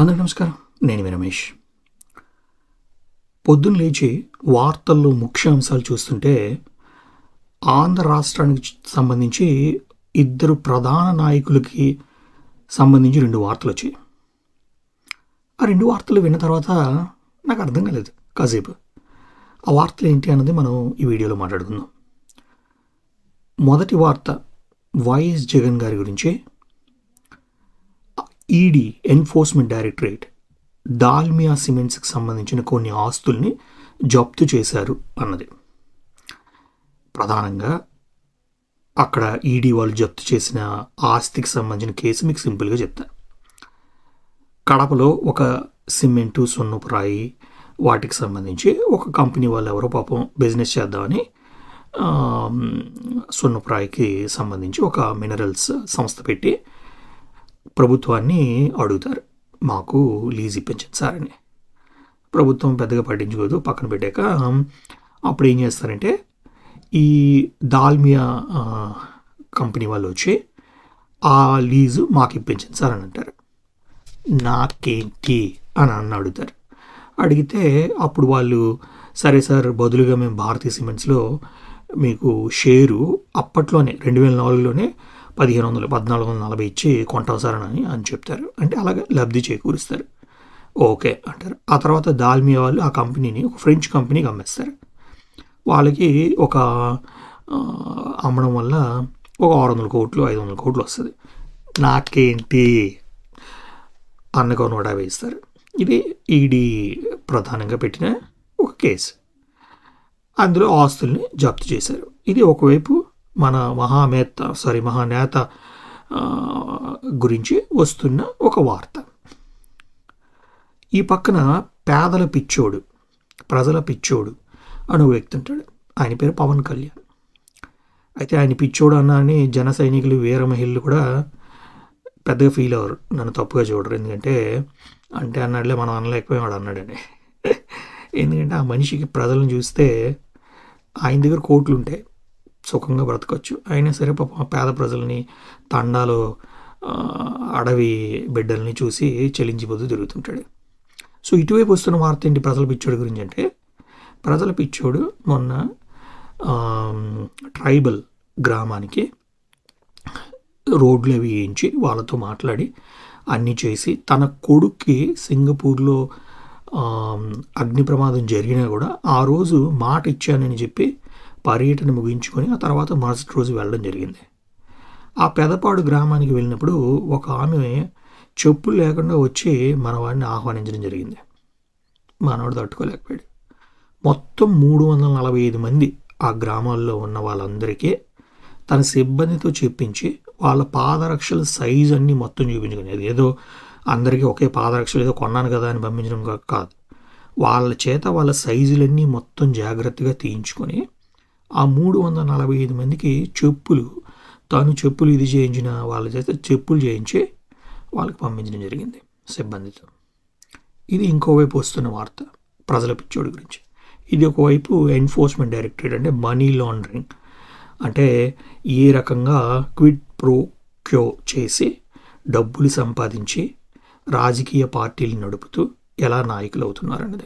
అందరికీ నమస్కారం. నేను మీ రమేష్. పొద్దున్న లేచి వార్తల్లో ముఖ్య అంశాలు చూస్తుంటే ఆంధ్ర రాష్ట్రానికి సంబంధించి ఇద్దరు ప్రధాన నాయకులకి సంబంధించి రెండు వార్తలు వచ్చాయి. ఆ రెండు వార్తలు విన్న తర్వాత నాకు అర్థం కాలేదు కాసేపు. ఆ వార్తలు ఏంటి అన్నది మనం ఈ వీడియోలో మాట్లాడుకుందాం. మొదటి వార్త వైఎస్ జగన్ గారి గురించి ఈడీ ఎన్ఫోర్స్మెంట్ డైరెక్టరేట్ దాల్మియా సిమెంట్స్కి సంబంధించిన కొన్ని ఆస్తుల్ని జప్తు చేశారు అన్నది. ప్రధానంగా అక్కడ ఈడీ వాళ్ళు జప్తు చేసిన ఆస్తికి సంబంధించిన కేసు మీకు సింపుల్గా చెప్తాను కడపలో ఒక సిమెంటు సున్నపు రాయి వాటికి సంబంధించి ఒక కంపెనీ వాళ్ళు ఎవరో పాపం బిజినెస్ చేద్దామని ఆ, సున్నపు రాయికి సంబంధించి ఒక మినరల్స్ సంస్థ పెట్టి ప్రభుత్వాన్ని అడుగుతారు. మాకు లీజ్ ఇప్పించండి సార్ అని. ప్రభుత్వం పెద్దగా పట్టించుకోదు పక్కన పెట్టాక అప్పుడు ఏం చేస్తారంటే ఈ దాల్మియా కంపెనీ వాళ్ళు వచ్చి ఆ లీజు మాకు ఇప్పించండి సార్ అని అంటారు. నాకేంటి అని అన్న అడుగుతారు. అడిగితే అప్పుడు వాళ్ళు సరే సార్ బదులుగా మేము భారతీయ సిమెంట్స్లో మీకు షేరు అప్పట్లోనే రెండు వేల నాలుగులోనే పదిహేను వందలు పద్నాలుగు వందల నలభై ఇచ్చి కొంటాం సార్ అని అని చెప్తారు. అంటే అలాగే లబ్ధి చేకూరుస్తారు. ఓకే అంటారు. ఆ తర్వాత దాల్మియా వాళ్ళు ఆ కంపెనీని ఒక ఫ్రెంచ్ కంపెనీకి అమ్మేస్తారు. వాళ్ళకి ఒక అమ్మడం వల్ల ఒక ఆరు వందల కోట్లు ఐదు వందల కోట్లు వస్తుంది. నాకేంటి అన్నకు నూట యాభై ఇస్తారు. ఇది ఈడీ ప్రధానంగా పెట్టిన ఒక కేసు. అందులో ఆస్తుల్ని జప్తు చేశారు. ఇది ఒకవైపు మన మహామేత సారీ మహానేత గురించి వస్తున్న ఒక వార్త. ఈ పక్కన పేదల పిచ్చోడు ప్రజల పిచ్చోడు అని వ్యక్తి ఉంటాడు. ఆయన పేరు పవన్ కళ్యాణ్. అయితే ఆయన పిచ్చోడు అన్నాని జన సైనికులు వీర మహిళలు కూడా పెద్దగా ఫీల్ అవ్వరు. నన్ను తప్పుగా చూడరు. ఎందుకంటే అంటే అన్నాడులే మనం అనలేకపోయాడు అన్నాడని. ఎందుకంటే ఆ మనిషికి ప్రజలను చూస్తే ఆయన దగ్గర కోట్లు ఉంటాయి. సుఖంగా బ్రతకచ్చు. అయినా సరే పాపం పేద ప్రజల్ని తండాలో అడవి బిడ్డల్ని చూసి చెలించిపోతూ తిరుగుతుంటాడు. సో ఇటువైపు వస్తున్న వార్త ఏంటి ప్రజల పిచ్చోడు గురించి అంటే ప్రజల పిచ్చోడు మొన్న ట్రైబల్ గ్రామానికి రోడ్లు అవి వేయించి వాళ్ళతో మాట్లాడి అన్నీ చేసి తన కొడుక్కి సింగపూర్లో అగ్ని ప్రమాదం జరిగినా కూడా ఆ రోజు మాట ఇచ్చానని చెప్పి పర్యటన ముగించుకొని ఆ తర్వాత మరుసటి రోజు వెళ్ళడం జరిగింది. ఆ పెదపాడు గ్రామానికి వెళ్ళినప్పుడు ఒక ఆమె చెప్పులు లేకుండా వచ్చి మనవాడిని ఆహ్వానించడం జరిగింది. మనవాడు తట్టుకోలేకపోయాడు. మొత్తం మూడు వందల నలభై ఐదు మంది ఆ గ్రామాల్లో ఉన్న వాళ్ళందరికీ తన సిబ్బందితో చెప్పించి వాళ్ళ పాదరక్షల సైజు అన్నీ మొత్తం చూపించుకుని అది ఏదో అందరికీ ఒకే పాదరక్షలు ఏదో కొన్నాను కదా అని పంపించడం కాదు. వాళ్ళ చేత వాళ్ళ సైజులన్నీ మొత్తం జాగ్రత్తగా తీయించుకొని ఆ మూడు వందల నలభై ఐదు మందికి చెప్పులు తాను చెప్పులు ఇది చేయించిన వాళ్ళ చేత చెప్పులు చేయించి వాళ్ళకి పంపించడం జరిగింది సిబ్బందితో. ఇది ఇంకోవైపు వస్తున్న వార్త ప్రజల పిచ్చోడి గురించి. ఇది ఒకవైపు ఎన్ఫోర్స్మెంట్ డైరెక్టరేట్ అంటే మనీ లాండరింగ్. అంటే ఏ రకంగా క్విడ్ ప్రో క్యో చేసి డబ్బులు సంపాదించి రాజకీయ పార్టీలు నడుపుతూ ఎలా నాయకులు అవుతున్నారన్నది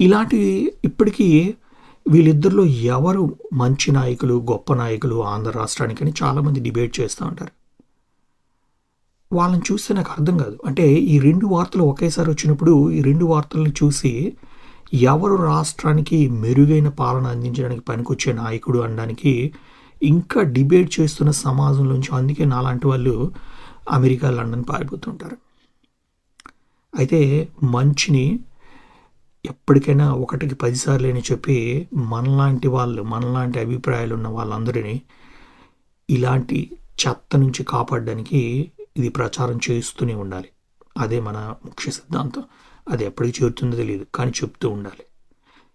ఇలాంటి ఇప్పటికీ వీళ్ళిద్దరిలో ఎవరు మంచి నాయకులు గొప్ప నాయకులు ఆంధ్ర రాష్ట్రానికని చాలామంది డిబేట్ చేస్తూ ఉంటారు. వాళ్ళని చూస్తే నాకు అర్థం కాదు. అంటే ఈ రెండు వార్తలు ఒకేసారి వచ్చినప్పుడు ఈ రెండు వార్తలను చూసి ఎవరు రాష్ట్రానికి మెరుగైన పాలన అందించడానికి పనికొచ్చే నాయకుడు అనడానికి ఇంకా డిబేట్ చేస్తున్న సమాజంలోంచి అందుకే నాలాంటి వాళ్ళు అమెరికా లండన్ పారిపోతుంటారు. అయితే మంచిని ఎప్పటికైనా ఒకటికి పదిసార్లు అని చెప్పి మనలాంటి వాళ్ళు మనలాంటి అభిప్రాయాలు ఉన్న వాళ్ళందరినీ ఇలాంటి చెత్త నుంచి కాపాడడానికి ఇది ప్రచారం చేస్తూనే ఉండాలి. అదే మన ముఖ్య సిద్ధాంతం. అది ఎప్పటికి చేరుతుందో తెలియదు కానీ చెప్తూ ఉండాలి.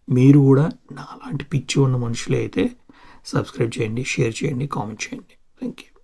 మీరు కూడా నాలాంటి పిచ్చి ఉన్న మనుషులే అయితే సబ్స్క్రైబ్ చేయండి షేర్ చేయండి కామెంట్ చేయండి. Thank you